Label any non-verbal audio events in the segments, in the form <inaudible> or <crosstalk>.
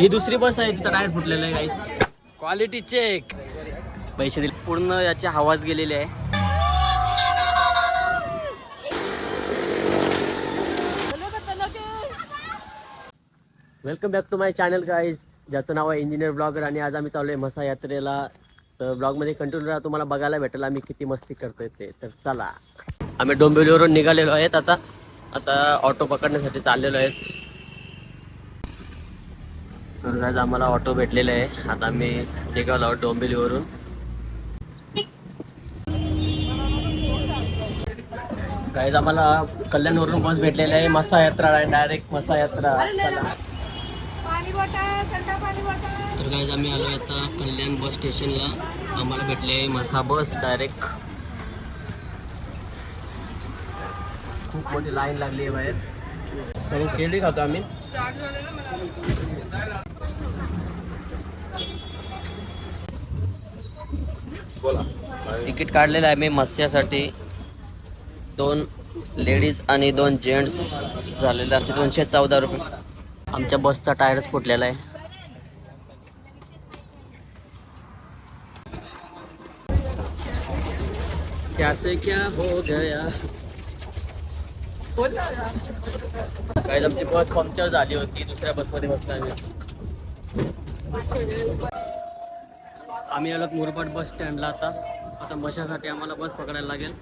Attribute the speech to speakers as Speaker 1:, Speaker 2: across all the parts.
Speaker 1: ही दुसरी बस आहे तिचा टायर फुटलेला आहे काही क्वालिटी चेक पैसे दिले. पूर्ण याची हवाच गेलेली आहे. Welcome back to my channel guys ज्याचं नाव आहे इंजिनियर ब्लॉगर आणि आज आम्ही चालू आहे मसा यात्रेला. तर ब्लॉगमध्ये कंटिन्यू राहा तुम्हाला बघायला भेटेल आम्ही किती मस्ती करतोय ते. तर चला. आम्ही डोंबिवलीवरून निघालेलो आहेत आता. आता ऑटो पकडण्यासाठी चाललेलो आहेत. तर आज आम्हाला ऑटो भेटलेला आहे. आता आम्ही निघालो आहोत डोंबिवलीवरून. गाईज आम्हाला कल्याणवरून बस भेटलेली आहे. मसा यात्रा डायरेक्ट मसा यात्रा तर गाईज आम्ही आलो आता कल्याण बस स्टेशनला आम्हाला भेटले आहे मसा बस डायरेक्ट खूप मोठी लाईन लागली आहे बाहेर. आणि केळी खातो आम्ही. तिकीट काढलेलं आहे मी मत्स्यासाठी दोन लेडीज आणि दोन जेंट्स झालेले आमचे दोनशे चौदा रुपये. आमच्या बसचा टायरच फुटलेला आहे. कैसे क्या हो गया? काय आमची बस पंक्चर झाली होती. दुसऱ्या बसमध्ये बसलो आम्ही आम्ही आलो मुरबाड बस स्टँडला आता. आता मशासाठी आम्हाला बस पकडायला लागेल.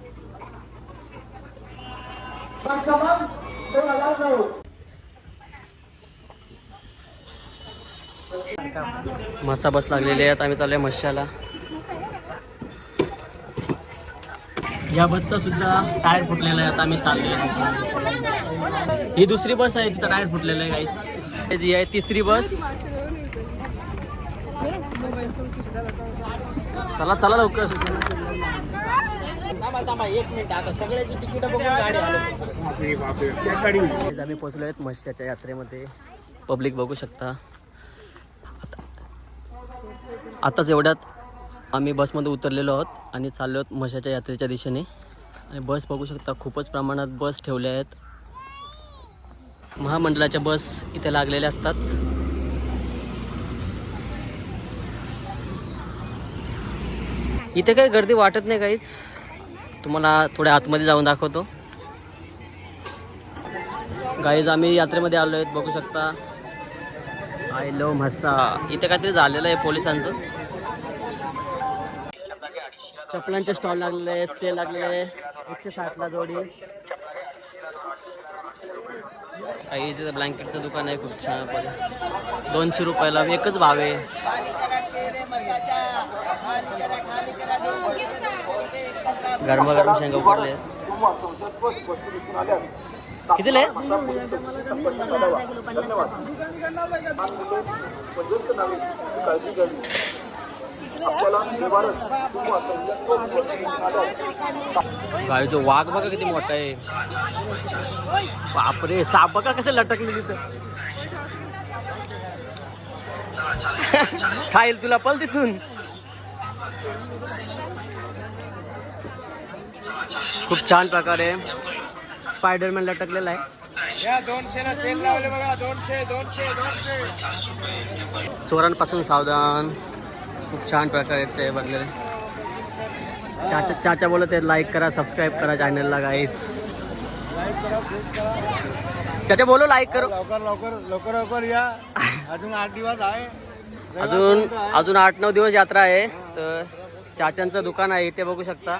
Speaker 1: मस्ता बस लागलेली आहे आता आम्ही चालूया मशाला. या बसचा सुद्धा टायर फुटलेला आहे. आता आम्ही चाललोय. ही दुसरी बस आहे. तिचा टायर फुटलेला आहे काही जी आहे तिसरी बस. चला चला लवकर. एक मिनिट. आता सगळ्याची तिकीट बघून गाडी आम्ही पोहोचलो आहेत मत्स्याच्या यात्रेमध्ये. पब्लिक बघू शकता. आता- आताच एवढ्यात आम्ही बसमध्ये उतरलेलो आहोत आणि चाललो आहोत मशाच्या यात्रेच्या दिशेने. आणि बस बघू शकता खूपच प्रमाणात बस ठेवल्या आहेत. महामंडळाच्या बस इथे लागलेल्या असतात. इथे काही गर्दी वाटत नाही काहीच. तुम्हाला थोड्या आतमध्ये जाऊन दाखवतो. गाईज आम्ही यात्रेमध्ये आलो आहेत बघू शकता. आय लव म्हस्सा इथे काहीतरी झालेलं आहे पोलिसांचं. चपलांचे स्टॉल लागलेले आहेत सेल लागलेले आहे एकशे साठला जोडी. काही इथे ब्लँकेटचं दुकान आहे खूप छानमध्ये दोनशे रुपयाला एकच भाव आहे. गरमा गरम शेंगा पडले कितीले काय जो वाघ बघा किती मोठा आहे. बापरे साप बघा कसे लटकले तिथं <laughs> खाईल तुला पल तिथून. खूप छान प्रकारे स्पायडरमॅन लटकलेला आहे. चोरांपासून सावधान. खूप छान प्रकारे ते बनलेले. चाचा चाचा बोलत आहे लाईक करा सबस्क्राईब करा चॅनलला गाईच चाचा बोलो लाईक करो.
Speaker 2: लवकर लवकर लवकर लवकर या. अजून आठ दिवस आहे.
Speaker 1: अजून अजून आठ नऊ दिवस यात्रा आहे तर चाचांचं दुकान आहे इथे बघू शकता.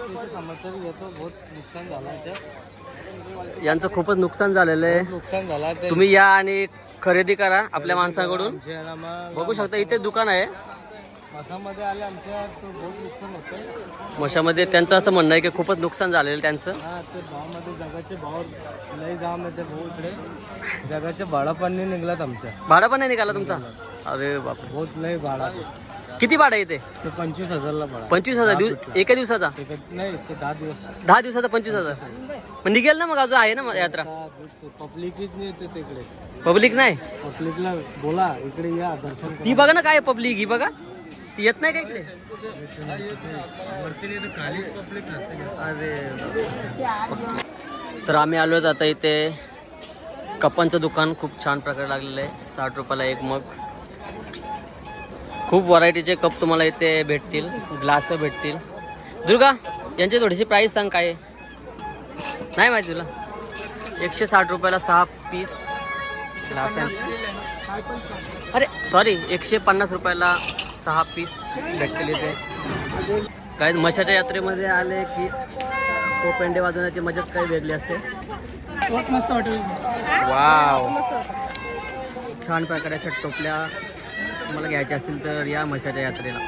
Speaker 1: यांचं खूपच नुकसान झालेलं आहे.
Speaker 2: नुकसान झाला
Speaker 1: तुम्ही या आणि खरेदी करा आपल्या माणसाकडून. बघू शकता इथे दुकान आहे.
Speaker 2: मासामध्ये आले आमच्या तो बहुत नुकसान होतं
Speaker 1: मशामध्ये त्यांचं असं म्हणणं आहे की खूपच नुकसान झालेलं त्यांचं.
Speaker 2: हा ते भावामध्ये जगाचे भाव लय जाम येते भाऊ इकडे. जगाचे भाडा पण नाही निघलात आमच्या.
Speaker 1: भाडा पण नाही निघाला. तुमचा अरे बापरे.
Speaker 2: बहुत लय भाडा.
Speaker 1: किती भाडा येते
Speaker 2: ते पंचवीस हजारला भाडा
Speaker 1: पंचवीस हजार दिवस एका दिवसाचा?
Speaker 2: ते नाही ते दहा दिवस.
Speaker 1: दहा दिवसाचा पंचवीस हजार. पण निघेल ना मग अजून आहे ना मग यात्रा?
Speaker 2: पब्लिकच नाही येते तिकडे.
Speaker 1: पब्लिक नाही?
Speaker 2: पब्लिकला बोला इकडे या दर्शन.
Speaker 1: ती बघा ना काय पब्लिक ही बघा. ती येत नाही का इकडे?
Speaker 2: तर खाली पब्लिक
Speaker 1: आम्ही आलो आता इथे. कपांचं दुकान खूप छान प्रकारे लागलेलं आहे. साठ रुपयाला एक मग. खूप व्हरायटीचे कप तुम्हाला इथे भेटतील ग्लास भेटतील. दुर्गा यांची थोडीशी प्राईस सांग काय? नाही माहिती तुला. एकशे साठ रुपयाला सहा पीस ग्लास अरे सॉरी एकशे पन्नास रुपयाला सहा पीस भेटतील इथे. काय मशाच्या यात्रेमध्ये आले की कोपेंडे वाजवण्याची मजाच काही वेगळी असते. वाव छान प्रकारच्या टोपल्या तुम्हाला घ्यायचे असतील तर या मशाच्या यात्रेला.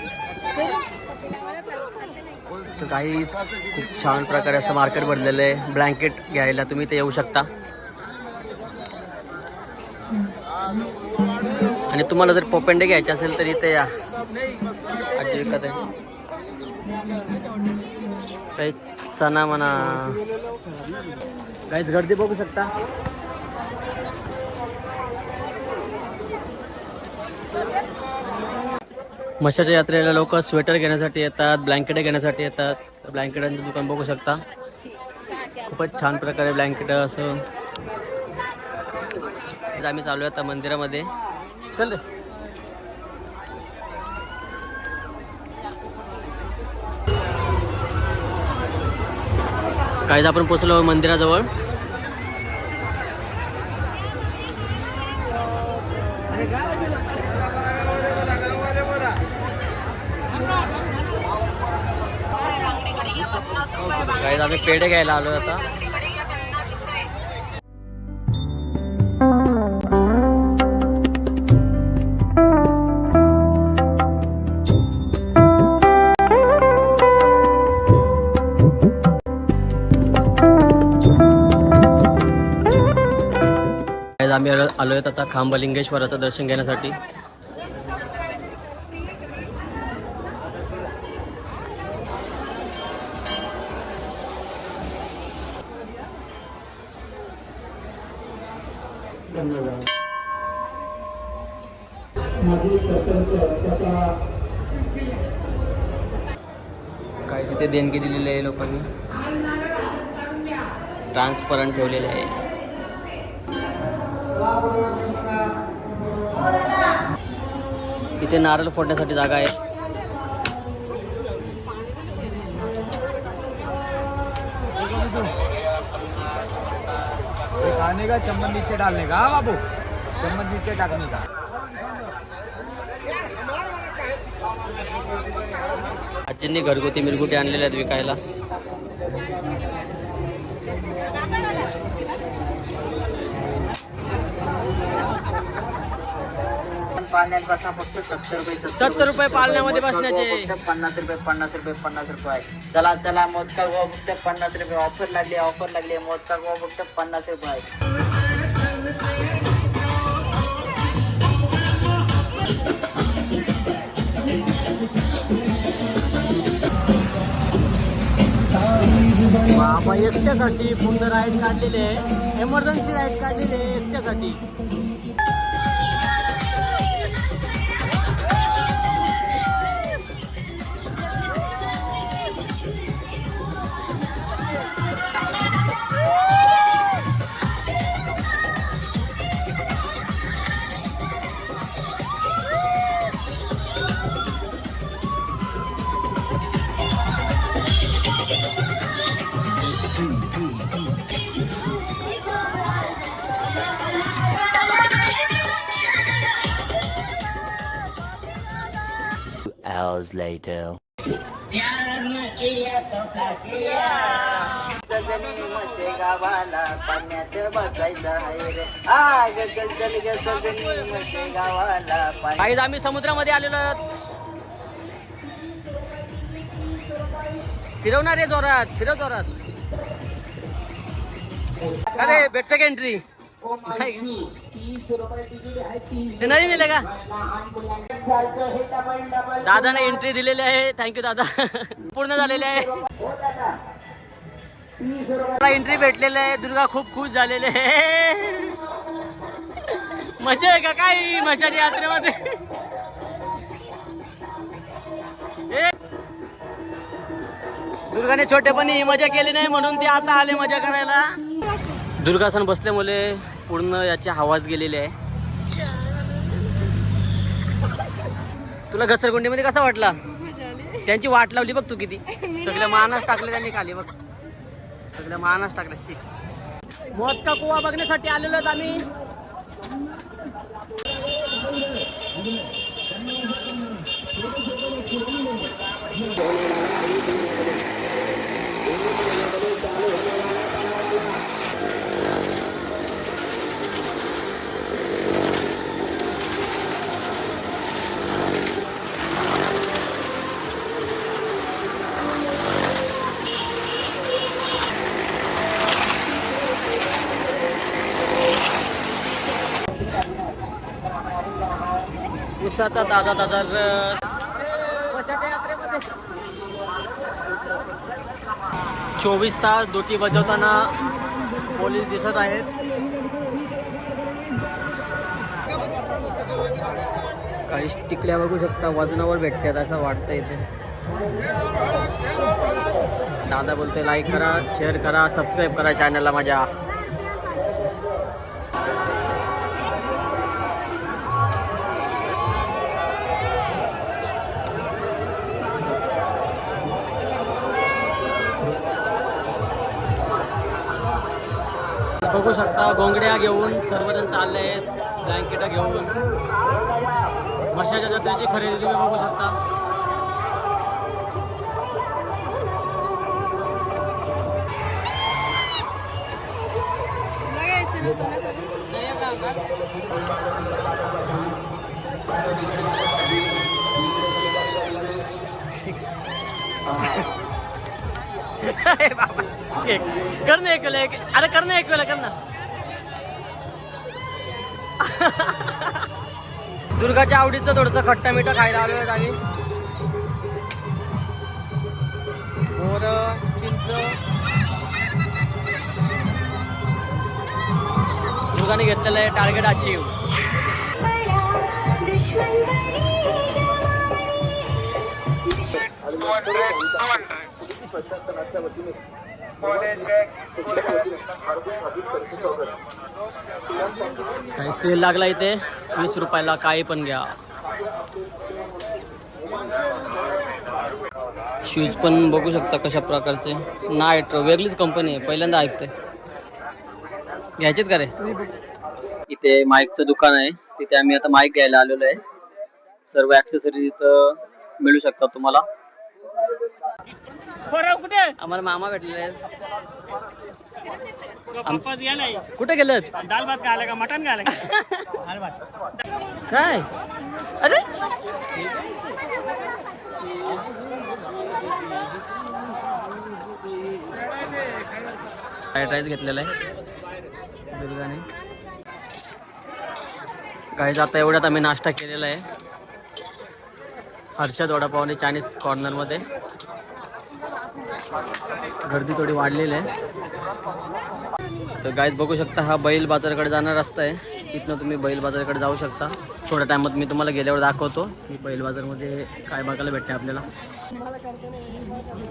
Speaker 1: तर काहीच खूप छान प्रकारे असं मार्केट भरलेलं आहे. ब्लँकेट घ्यायला तुम्ही ते येऊ शकता. आणि तुम्हाला जर पोपेंडे घ्यायचे असेल तर इथे या. आजी विकत आहे. काही चना म्हणा. काहीच गर्दी बघू शकता. मशाच्या यात्रेला लोक स्वेटर घेण्यासाठी येतात ब्लँकेट घेण्यासाठी येतात. तर ब्लँकेटांचं दुकान बघू शकता. खूपच छान प्रकारे ब्लँकेट असं इथं आम्ही चालू आता मंदिरामध्ये. चल रे. काहीच आपण पोचलो मंदिराजवळ. काहीच आम्ही पेढे घ्यायला आलो आता. आम्ही आलो आलो आहेत आता खांबलिंगेश्वराचं दर्शन घेण्यासाठी. काय तिथे देणगी दिलेली आहे लोकांनी? ट्रान्सपरंट ठेवलेले आहे. इथे नारळ फोडण्यासाठी जागा आहे.
Speaker 2: खाने का चम्मच नीचे डालने का हाँ बाबू? चम्मच नीचे डालने का?
Speaker 1: आजींनी घरगुती मिरगुटी आणलेल्या आहेत विकायला.
Speaker 3: फक्त सत्तर रुपये
Speaker 1: सत्तर रुपये पाळण्यामध्ये बसण्याचे.
Speaker 3: पन्नास रुपये पन्नास रुपये पन्नास रुपये. चला चला मोदका गोवा फक्त पन्नास रुपये. ऑफर लागली ऑफर लागली मोदका गोवा फक्त पन्नास रुपये.
Speaker 1: बाबा एकट्यासाठी पूर्ण राईड काढलेले आहे. एमर्जन्सी राईड काढलेली आहे एकट्यासाठी.
Speaker 4: Hours later.
Speaker 1: काही आम्ही समुद्रामध्ये आलेलो आहोत. फिरवणार आहे जोरात फिरव जोरात. अरे भेटतं का एंट्री नाही मिळे का? दादाने एंट्री दिलेली आहे. थँक्यू दादा. पूर्ण झालेले आहे. मला एंट्री भेटलेली आहे. दुर्गा खूप खुश झालेले आहे. मजा आहे का? काय मशाच्या यात्रेमध्ये? दुर्गाने छोटेपणी मजा केली नाही म्हणून ती आता आले मजा करायला. दुर्गासन बसल्यामुळे पूर्ण याची हवाच गेलेली आहे. तुला घसरगुंडीमध्ये कसा वाटला? त्यांची वाट लावली बघ तू किती. सगळं मानस टाकलं त्यांनी खाली बघ. सगळ्या मानस टाकलं शिक मोदका कुवा बघण्यासाठी आलेलो Thank आम्ही. उसाचा दादा दादा रस चोवीस तास ड्युटी बजावताना पोलीस दिसत आहेत. काही टिकल्या बघू शकता वजनावर भेटतात असं वाटतं इथे. दादा बोलते लाईक करा शेअर करा सबस्क्राईब करा चॅनलला माझ्या. बघू शकता. गोंगड्या घेऊन सर्वजण चालले आहेत. ब्लँकेट घेऊन. मशाच्या जत्रेची खरेदी तुम्ही बघू शकता. बाबा. एक. कर ना एक वेळेला एक अरे कर ना एक <laughs> वेळेला कर ना दुर्गाच्या आवडीचं थोडंसं खट्टा मिठा खायला आलो आम्ही. मोर चिंच. दुर्गाने घेतलेलं आहे टार्गेट अचीव. काही सेल लागला इथे. वीस रुपयाला काही पण घ्या. शूज पण बघू शकता कशा प्रकारचे. नाईट वेगळीच कंपनी आहे पहिल्यांदा ऐकते घ्यायचेत का रे? इथे माईकचं दुकान आहे. तिथे आम्ही आता माईक घ्यायला आलेलो आहे. सर्व ऍक्सेसरी इथं मिळू शकतात तुम्हाला. आम्हाला मामा भेटलेले आहेत. कुठे गेलेत?
Speaker 2: दाल भात खायला का मटन खायला दाल भात.
Speaker 1: काय? अरे? फ्राईड राईस घेतलेला आहे. दुर्गाने. काही आता एवढ्यात आम्ही नाश्ता केलेला आहे. हर्षद वडापावने चायनीज कॉर्नरमध्ये. गर्दी थोडी वाढलेली आहे. तर गाईत बघू शकता हा बैल बाजाराकडे जाणार रस्ता आहे. इथनं तुम्ही बैल बाजाराकडे जाऊ शकता. थोड्या टायमात मी तुम्हाला गेल्यावर दाखवतो. की बैल बाजारमध्ये काय बघायला भेटते आपल्याला.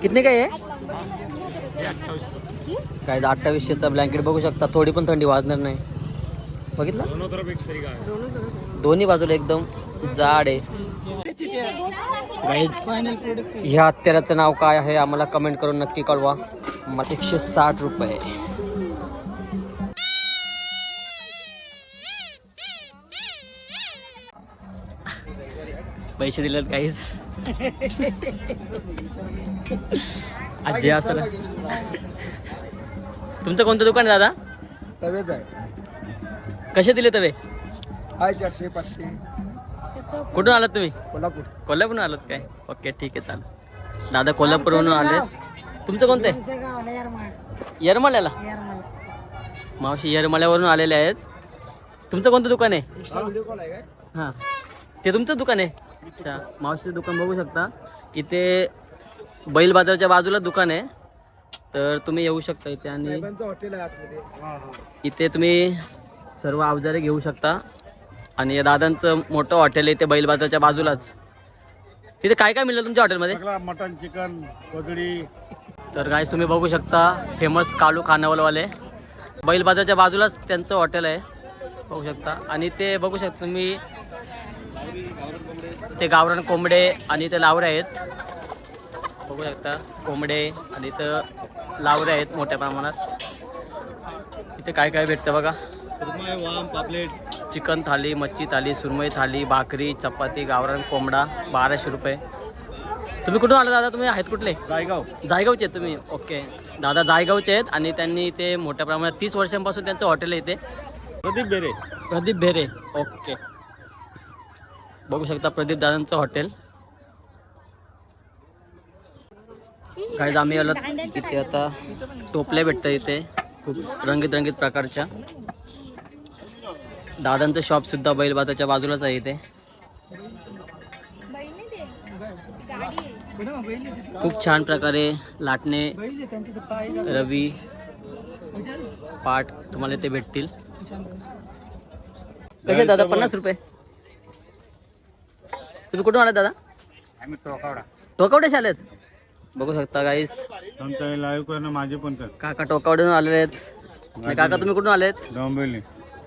Speaker 1: कितने काय आहे काय अठ्ठावीसशेचा ब्लँकेट बघू शकता. थोडी पण थंडी वाजणार नाही. बघितलं? दोन्ही बाजूला एकदम जाड आहे. ह्या हत्याराचं नाव काय आहे आम्हाला कमेंट करून नक्की कळवा. मला एकशे साठ रुपये. पैसे दिलेत काहीच आजी असं तुमचं कोणतं दुकान आहे दादा?
Speaker 2: तवेच आहे.
Speaker 1: कसे दिले तवे?
Speaker 2: हाय चारशे पाचशे.
Speaker 1: कुठून आलात तुम्ही?
Speaker 2: कोल्हापूर.
Speaker 1: कोल्हापूरून आलात काय? ओके ठीक आहे चालेल. दादा कोल्हापूरवरून आले तुमचं कोणतं आहे? येरमाळ्याला? मावशी येरमाळ्यावरून आलेले आहेत. तुमचं कोणतं दुकान आहे? हां. ते तुमचं दुकान आहे? अच्छा मावशीचं दुकान बघू शकता. इथे बैल बाजारच्या बाजूला दुकान आहे. तर तुम्ही येऊ शकता इथे आणि
Speaker 2: हा हा
Speaker 1: इथे तुम्ही सर्व अवजारे घेऊ शकता. आणि दादांचं मोठं हॉटेल आहे ते बैल बाजारच्या बाजूलाच. तिथे काय काय मिळलं तुमच्या हॉटेलमध्ये?
Speaker 2: मटन चिकन कोजडी
Speaker 1: तर गाईस तुम्ही बघू शकता फेमस कालू खानावलवाले. बैल बाजारच्या बाजूलाच त्यांचं हॉटेल आहे. बघू शकता. आणि ते बघू शकता तुम्ही ते गावरान कोंबडे आणि ते लावरे आहेत. बघू शकता कोंबडे आणि इथं लावरे आहेत मोठ्या प्रमाणात. इथे काय काय भेटतं बघा.
Speaker 2: सुरमई वाम पापलेट.
Speaker 1: चिकन थाली मच्छी थाली सुरमई थाली भाकरी चपाती गावरान कोंबडा बाराशे रुपये. तुम्ही कुठून आला दादा? तुम्ही आहेत कुठले?
Speaker 2: जायगाव.
Speaker 1: जायगावचे आहेत तुम्ही. ओके. दादा जायगावचे आहेत आणि त्यांनी इथे मोठ्या प्रमाणात तीस वर्षांपासून त्यांचं हॉटेल आहे इथे.
Speaker 2: प्रदीप बेरे.
Speaker 1: प्रदीप भेरे ओके. बघू शकता प्रदीप दादांचं हॉटेल. काय आम्ही आलो इथे आता टोपल्या भेटतं इथे. खूप रंगीत रंगीत प्रकारच्या. दादांचं शॉप सुद्धा बैलबाताच्या बाजूलाच आहे इथे. खूप छान प्रकारे लाटणे रवी पाट तुम्हाला इथे भेटतील. कसे दादा पन्नास रुपये? तुम्ही कुठून आलात दादा?
Speaker 2: आम्ही टोकावडा.
Speaker 1: टोकावडे आलेत बघू शकता गाईस
Speaker 2: लाईव्ह करणं माझे पण कर.
Speaker 1: काका टोकावड्याहून आलेले आहेत. काका तुम्ही कुठून आलेत?
Speaker 2: डोंबिवली.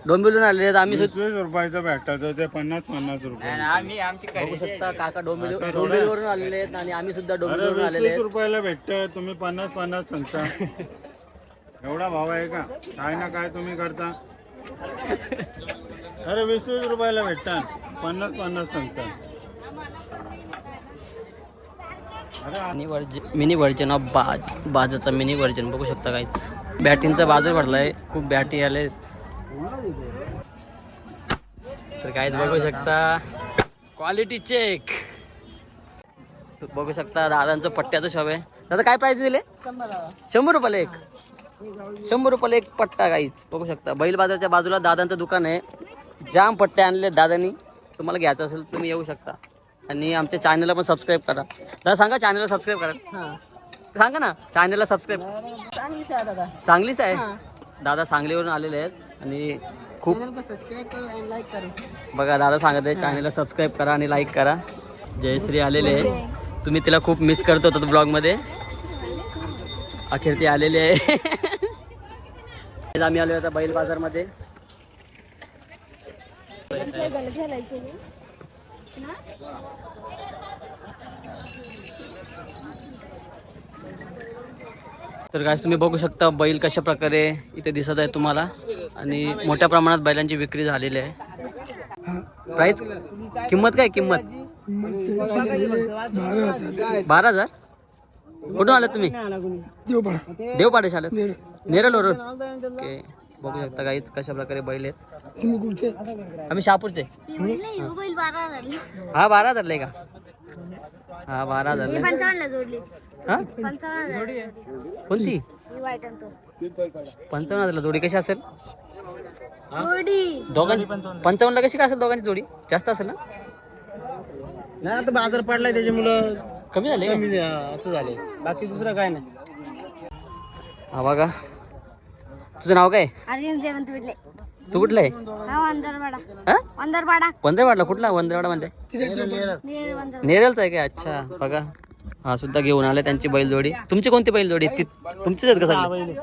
Speaker 1: डोंबिवलीहून आलेले आहेत. आम्ही
Speaker 2: वीस वीस रुपयाचं भेटतं ते पन्नास पन्नास रुपये.
Speaker 1: बघू शकता काका डोंबिवली डोंबिवलीवरून आलेले आहेत आणि आम्ही सुद्धा
Speaker 2: अरे
Speaker 1: डोंबिवलीवरून
Speaker 2: वीस
Speaker 1: आलेले
Speaker 2: वीस
Speaker 1: आहेत.
Speaker 2: रुपयाला भेटतं तुम्ही पन्नास पन्नास सांगता. एवढा भाव आहे का? काय ना काय तुम्ही करता. अरे वीस वीस रुपयाला भेटतात पन्नास पन्नास सांगता. अरे
Speaker 1: मिनी वर्ज मिनी व्हर्जन ऑफ बाज बाजाचा मिनी व्हर्जन बघू शकता काहीच बॅटींचा बाजार भरलाय. खूप बॅटी आले तर काहीच बघू शकता क्वालिटी चेक बघू शकता दादांचं पट्ट्याचं शॉप आहे. दादा काय प्राइस दिले? शंभर रुपयाला एक. शंभर रुपयाला एक पट्टा काहीच बघू शकता बैल बाजारच्या बाजूला दादांचं दुकान आहे. जाम पट्टे आणले दादांनी. तुम्हाला घ्यायचं असेल तुम्ही येऊ शकता. आणि आमच्या चॅनलला पण सबस्क्राईब करा. दादा सांगा चॅनलला सबस्क्राईब करा. सांगा ना चॅनलला सबस्क्राईब सांगलीच आहे दादा. सांगलीवरून आलेले आहेत आणि खूप बघा दादा सांगत आहे चॅनलला सबस्क्राईब करा आणि लाईक करा. जयश्री आलेले आहे तुम्ही तिला खूप मिस करत होता ब्लॉगमध्ये अखेर ती आलेली आहे. <laughs> आम्ही आलो आता बैल बाजारमध्ये. तर काय तुम्ही बघू शकता बैल कशा प्रकारे इथे दिसत आहे तुम्हाला. आणि मोठ्या प्रमाणात बैलांची विक्री झालेली आहे. प्राइस किंमत काय किंमत? बारा हजार. कुठून आलात तुम्ही? देवपाडे आलात नेरळवरून ओके बघू शकता काहीच कशा प्रकारे बैल आहेत. आम्ही शहापूरचे. हा बारा हजारला का? हा बारा
Speaker 5: हजार
Speaker 1: हा?
Speaker 5: पंचावन्न
Speaker 1: कोणती? पंचावन्न हजारला जोडी कशी असेल?
Speaker 5: जोडी.
Speaker 1: दोघांची पंचावन्नला कशी काय असेल दोघांची जोडी? जास्त असेल ना?
Speaker 2: नाही आता बाजार पडलाय त्याच्यामुळं
Speaker 1: कमी झाले?
Speaker 2: कमी असं झाले बाकी दुसरं काय नाही.
Speaker 1: हा बघा. तुझं नाव काय? तू कुठलं आहे
Speaker 5: हा वंदरवाडा.
Speaker 1: हा?
Speaker 5: वंदरवाडा.
Speaker 1: कुठला? वंदरवाडा म्हणजे नेरलचा आहे काय? अच्छा बघा. हा सुद्धा घेऊन आले त्यांची बैलजोडी. तुमची कोणती बैलजोडी? ती तुमचीच आहेत का सगळे?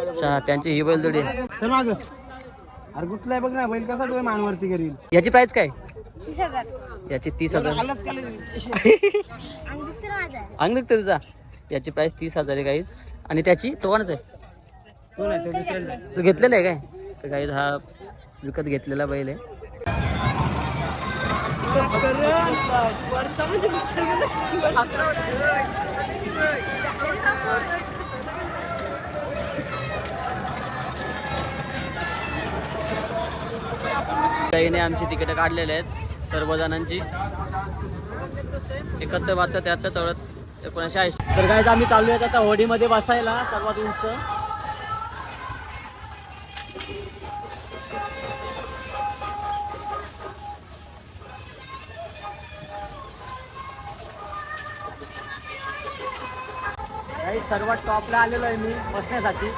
Speaker 1: अच्छा त्यांची ही बैलजोडी आहे.
Speaker 2: चल माग. अरे कुठलाय बघ ना बैल कसा तुम्ही मानवरती करील.
Speaker 1: याची प्राइस काय?
Speaker 5: तीस हजार.
Speaker 1: याची तीस हजार.
Speaker 5: आणि दुसरं माझा आहे
Speaker 1: अंग निघते तुझा याची प्राइस तीस हजार आहे काहीच आणि त्याची? तो कोणाच आहे?
Speaker 2: कोण आहे? तो दुसऱ्याला.
Speaker 1: तू घेतलेला आहे काय? तर काही हा विकत घेतलेला बैल आहे. ताईने आमची तिकीटं काढलेले आहेत सर्व जणांची एकाहत्तर बहात्तर त्र्याहत्तर चौऱ्याहत्तर एकोणीसशे ऐंशी. तर काय आम्ही चालू आहेत आता होडीमध्ये बसायला सर्वात उंच. सर्वात टॉपला आलेलो आहे मी बसण्यासाठी.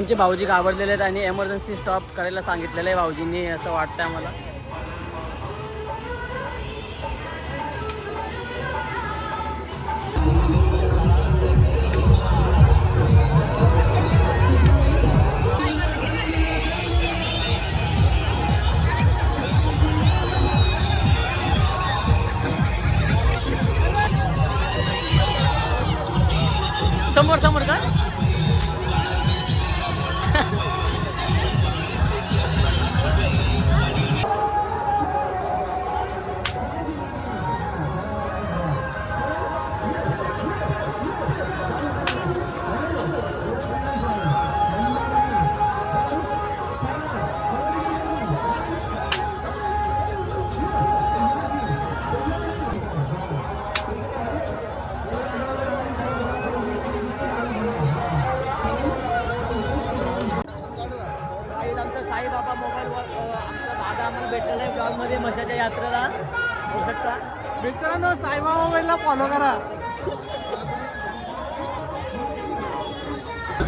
Speaker 1: आमचे भाऊजी घाबरलेले आहेत आणि एमर्जन्सी स्टॉप करायला सांगितलेलं आहे भाऊजींनी असं वाटतंय
Speaker 2: मला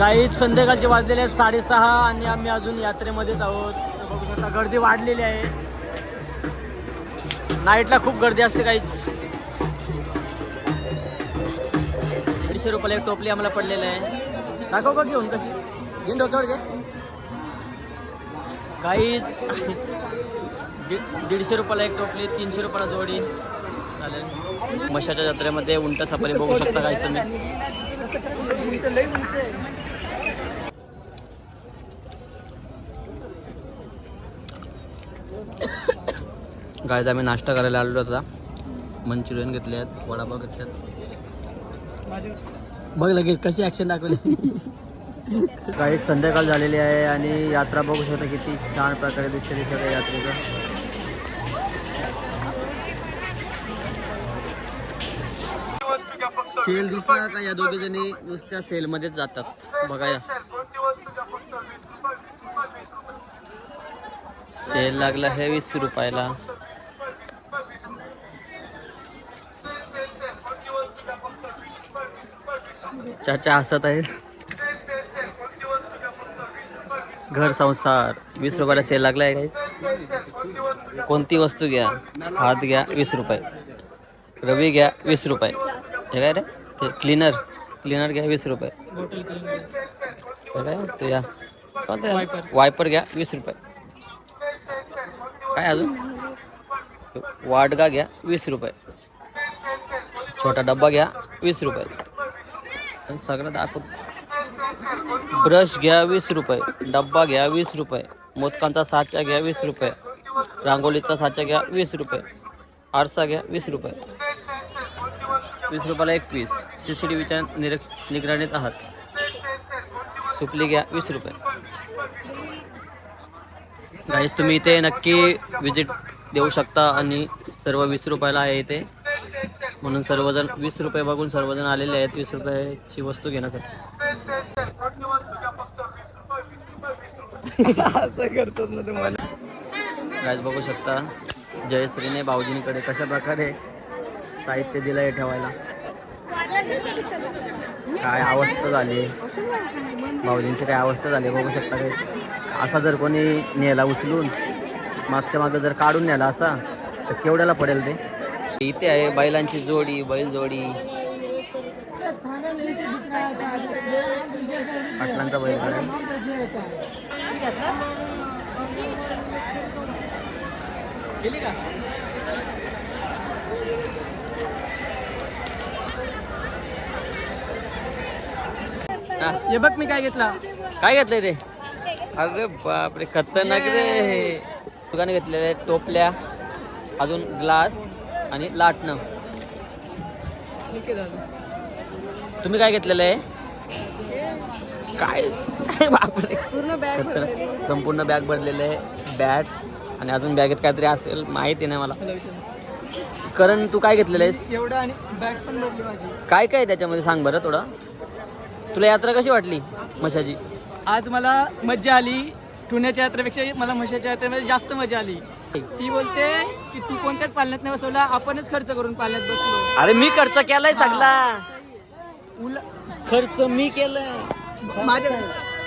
Speaker 1: काहीच संध्याकाळचे वाजलेले आहेत साडेसहा आणि आम्ही अजून यात्रेमध्येच आहोत. बघू शकता गर्दी वाढलेली आहे. नाईटला खूप गर्दी असते काहीच दीडशे रुपयाला एक टोपली आम्हाला पडलेलं आहे. दाखव का घेऊन कशी. घेऊन डोक्यावर घे. काहीच दीडशे रुपयाला एक टोपली तीनशे रुपयाला जोडी. चालेल. मशाच्या जत्रेमध्ये उंट सफारी बघू शकता काहीच तुम्ही. गायचा आम्ही नाश्ता करायला आलेलो होता मंचुरियन घेतले आहेत वडापाव घेतले बघ लगेच कशी ॲक्शन दाखवली. काही संध्याकाळ झालेली आहे आणि यात्रा बघू शकता किती छान प्रकारे दिसते दिसत आहे यात्रेचं. सेल दिसला का या दोघी जणी नुसत्या सेलमध्येच जातात. बघा या. सेल लागला आहे वीस रुपयाला. चाचा हसत आहेत. घर संसार. वीस रुपयाला सेल लागला आहे काहीच कोणती वस्तू घ्या? हात घ्या वीस रुपये. रवी घ्या वीस रुपये. हे काय रे? ते क्लीनर क्लीनर घ्या वीस रुपये. हे काय? ते या. वायपर घ्या वीस रुपये. काय अजून? वाटगा घ्या वीस रुपये. छोटा डब्बा घ्या वीस रुपये. सगळं दाखव. ब्रश घ्या वीस रुपये डब्बा घ्या वीस रुपये मोदकांचा साचा घ्या वीस रुपये रांगोळीचा साचा घ्या वीस रुपये आरसा घ्या वीस रुपये. वीस रुपयाला एक पीस सी सी टी व्हीच्या निर निगराणीत आहात. सुपली घ्या वीस रुपये. गाईस तुम्ही इथे नक्की विजिट देऊ शकता आणि सर्व वीस रुपयाला आहे इथे. म्हणून सर्वजण वीस रुपये बघून सर्वजण आलेले आहेत वीस रुपयाची वस्तू घेण्यासाठी
Speaker 2: असं करतोच ना तुम्हाला
Speaker 1: गाईज बघू शकता जयश्रीने भाऊजींकडे कशा प्रकारे साहित्य दिलं आहे ठेवायला. काय अवस्था झाली? भाऊजींची काय अवस्था झाली बघू शकता काही असा जर कोणी नेला उचलून मागच्या मागं जर काढून नेला असा तर केवढ्याला पडेल ते? इथे आहे बैलांची जोडी बैल जोडी पाटलांचा बैल हा,
Speaker 2: बघ मी काय घेतला.
Speaker 1: काय घेतलंय रे अरे बापरे खतरनाक रे. दुकाने घेतलेले टोपल्या अजून ग्लास. आणि लाटणं. तुम्ही काय घेतलेलं आहे? काय? बापरे. संपूर्ण बॅग भरलेलं आहे. बॅट आणि अजून बॅगेत काहीतरी असेल माहिती नाही मला. करण तू काय घेतलेलं आहेस?
Speaker 2: एवढं आणि बॅग पण भरली माझी.
Speaker 1: काय काय आहे त्याच्यामध्ये? सांग बरं थोडं. तुला यात्रा कशी वाटली मशाची
Speaker 2: आज मला मज्जा आली. ठुण्याच्या यात्रेपेक्षा मला म्हशाच्या यात्रेमध्ये जास्त मजा आली. ती बोलते की तू कोणत्याच पालण्यात नाही बसवला आपणच खर्च करून पालण्यात बसलो
Speaker 1: अरे मी खर्च केलाय सगळा.
Speaker 2: उल
Speaker 1: खर्च मी केलं
Speaker 2: माझ्या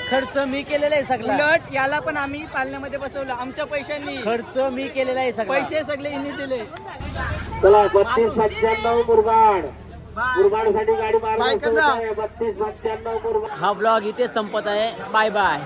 Speaker 1: खर्च मी केलेला आहे सगळा.
Speaker 6: उलट याला पण आम्ही पालण्यामध्ये बसवलं आमच्या पैशांनी.
Speaker 1: खर्च मी केलेला आहे सगळा.
Speaker 6: पैसे सगळे यांनी दिले.
Speaker 4: चला बत्तीस पंच्याण्णव मुरबाड. मुरबाडसाठी गाडी मारली बत्तीस पंच्याण्णव मुरबाड.
Speaker 1: हा ब्लॉग इथे संपत आहे. Bye bye.